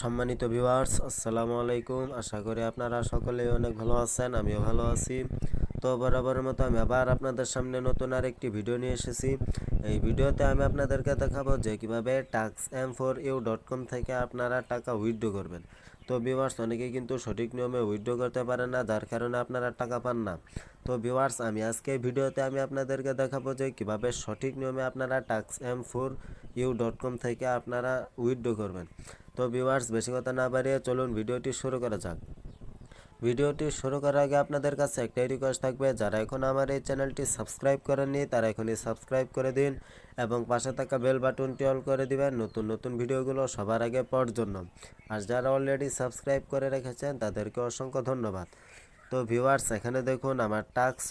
সম্মানিত ভিউয়ার্স আসসালামু আলাইকুম। আশা করি আপনারা সকলেই অনেক ভালো আছেন, আমিও ভালো আছি। তো বরাবরের মতো আমি আবার আপনাদের সামনে নতুন আর একটি ভিডিও নিয়ে এসেছি। এই ভিডিওতে আমি আপনাদেরকে দেখাবো যে কীভাবে tax M four U dot com থেকে আপনারা টাকা উইথড্র করবেন। তো ভিউয়ার্স অনেকেই কিন্তু সঠিক নিয়মে উইথড্র করতে পারেন না, যার কারণে আপনারা টাকা পান না। তো ভিউয়ার্স আমি আজকে ভিডিওতে আমি আপনাদেরকে দেখাবো যে কীভাবে সঠিক নিয়মে আপনারা tax M four U dot com থেকে আপনারা উইথড্র করবেন। তো ভিউয়ার্স বেশি কথা না বাড়িয়ে চলুন ভিডিওটি শুরু করা যাক। ভিডিওটি শুরু করার আগে আপনাদের কাছে একটাই রিকোয়েস্ট থাকবে, যারা এখন আমার এই চ্যানেলটি সাবস্ক্রাইব করেননি, তারা এখনই সাবস্ক্রাইব করে দিন এবং পাশে থাকা বেল বাটনটি অল করে দিবেন নতুন নতুন ভিডিওগুলো সবার আগে পাওয়ার জন্য। আর যারা অলরেডি সাবস্ক্রাইব করে রেখেছেন, তাদেরকে অসংখ্য ধন্যবাদ। তো ভিউয়ার্স এখানে দেখুন আমার tax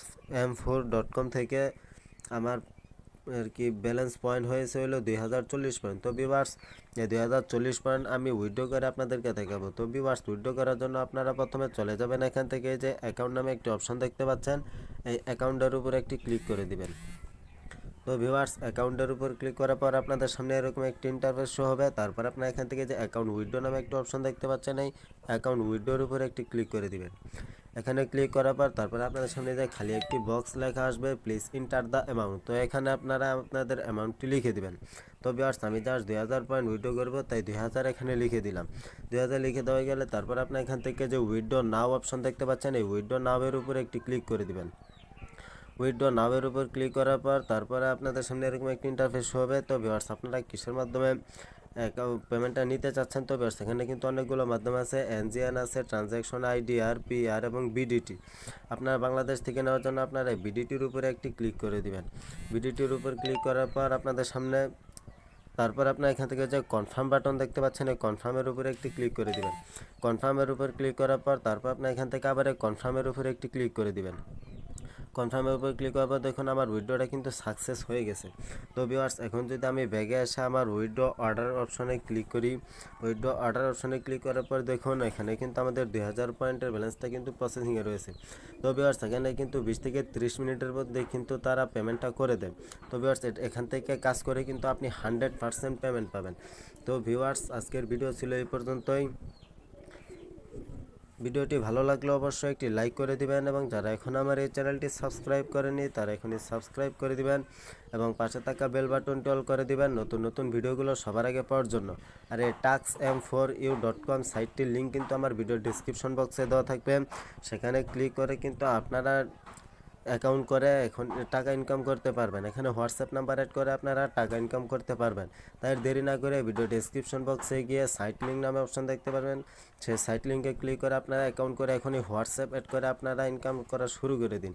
M four dot com থেকে আমার আর কি ব্যালেন্স পয়েন্ট হয়েছে হলো দুই হাজার চল্লিশ পয়েন্ট তো বিভার্স দুই হাজার চল্লিশ পয়েন্ট আমি উইথড্র করে আপনাদেরকে দেখাবো। তো বিভার্স উইথড্র করার জন্য আপনারা প্রথমে চলে যাবেন এখান থেকে যে অ্যাকাউন্ট নামে একটি অপশন দেখতে পাচ্ছেন। এই অ্যাকাউন্টের উপর একটি ক্লিক করে দিবেন। তো ভিউয়ার্স অ্যাকাউন্টের উপর ক্লিক করার পর আপনাদের সামনে এরকম একটি ইন্টারফেস শো হবে। তারপর আপনার এখান থেকে যে অ্যাকাউন্ট উইথড্র নামে একটি অপশন দেখতে পাচ্ছেন। এই অ্যাকাউন্ট উইথড্রোর উপর একটি ক্লিক করে দিবেন। এখানে ক্লিক করার পর তারপরে আপনাদের সামনে যে খালি একটি বক্স লেখা আসবে প্লিজ ইন্টার দ্য অ্যামাউন্ট তো এখানে আপনারা আপনাদের অ্যামাউন্টটি লিখে দিবেন। তো বিয়ার্স আমি জাস্ট দুই হাজার পয়েন্ট উইড্রো করব, তাই দুই হাজার এখানে লিখে দিলাম। দুই হাজার লিখে দেওয়া গেলে তারপর আপনি এখান থেকে যে উইড্রো নাও অপশন দেখতে পাচ্ছেন, এই উইড্রো নাওয়ের উপর একটি ক্লিক করে দিবেন। উইড্রো নাওয়ের উপর ক্লিক করার পর তারপরে আপনাদের সামনে এরকম একটি ইন্টারফেস হবে। তো বিয়ার্স আপনারা কিসের মাধ্যমে পেমেন্টটা নিতে চাচ্ছেন তো সেখানে কিন্তু অনেকগুলো মাধ্যম আছে এনজিএন আছে ট্রানজ্যাকশন আইডি আর পি আর এবং বিডিটি আপনার বাংলাদেশ থেকে নেওয়ার জন্য আপনারা বিডিটির উপরে একটি ক্লিক করে দিবেন। বিডিটির উপর ক্লিক করার পর আপনাদের সামনে, তারপর আপনার এখান থেকে যে কনফার্ম বাটন দেখতে পাচ্ছেন, এই কনফার্মের উপরে একটি ক্লিক করে দিবেন। কনফার্মের উপর ক্লিক করার পর তারপর আপনার এখান থেকে আবার এই কনফার্মের উপরে একটি ক্লিক করে দিবেন। কনফার্মের উপর ক্লিক করার পর দেখুন আমার উইড্রোটা কিন্তু সাকসেস হয়ে গেছে। তো ভিউয়ার্স এখন যদি আমি ব্যাগে এসে আমার উইড্রো অর্ডার অপশনে ক্লিক করি উইড্রো অর্ডার অপশনে ক্লিক করার পর দেখুন এখানে কিন্তু আমাদের দুই হাজার পয়েন্টের ব্যালেন্সটা কিন্তু প্রসেসিংয়ে রয়েছে। তো ভিউয়ার্স এখানে কিন্তু বিশ থেকে ত্রিশ মিনিটের মধ্যে কিন্তু তারা পেমেন্টটা করে দেয়। তো ভিউয়ার্স এখান থেকে কাজ করে কিন্তু আপনি হান্ড্রেড পার্সেন্ট পেমেন্ট পাবেন। তো ভিউয়ার্স আজকের ভিডিও ছিল এই পর্যন্তই। ভিডিওটি ভালো লাগলে অবশ্যই একটি লাইক করে দিবেন এবং যারা এখন আমার এই চ্যানেলটি সাবস্ক্রাইব করেনি তারা এখনই সাবস্ক্রাইব করে দিবেন এবং পাশে থাকা বেল বাটনটি অল করে দিবেন নতুন নতুন ভিডিওগুলো সবার আগে পাওয়ার জন্য। আর এই tax M four U dot com সাইটটির link কিন্তু আমার ভিডিও ডিসক্রিপশন বক্সে দেওয়া থাকবে। সেখানে ক্লিক করে কিন্তু আপনারা অ্যাকাউন্ট করে, এখন টাকা ইনকাম করতে পারবেন। এখানে হোয়াটসঅ্যাপ নাম্বার অ্যাড করে আপনারা টাকা ইনকাম করতে পারবেন। তাই দেরি না করে ভিডিও ডিসক্রিপশন বক্সে গিয়ে সাইট লিঙ্ক নামে অপশন দেখতে পারবেন। সেই সাইট লিঙ্কে ক্লিক করে আপনারা অ্যাকাউন্ট করে এখনই হোয়াটসঅ্যাপ অ্যাড করে আপনারা ইনকাম করা শুরু করে দিন।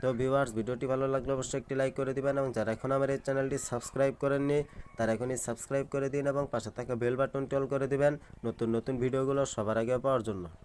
তো ভিউয়ার্স ভিডিওটি ভালো লাগলে অবশ্যই একটি লাইক করে দিবেন এবং যারা এখন আমার এই চ্যানেলটি সাবস্ক্রাইব করেননি, তারা এখনই সাবস্ক্রাইব করে দিন এবং পাশে থাকা বেল বাটনটি অল করে দিবেন। নতুন নতুন ভিডিওগুলো সবার আগে পাওয়ার জন্য।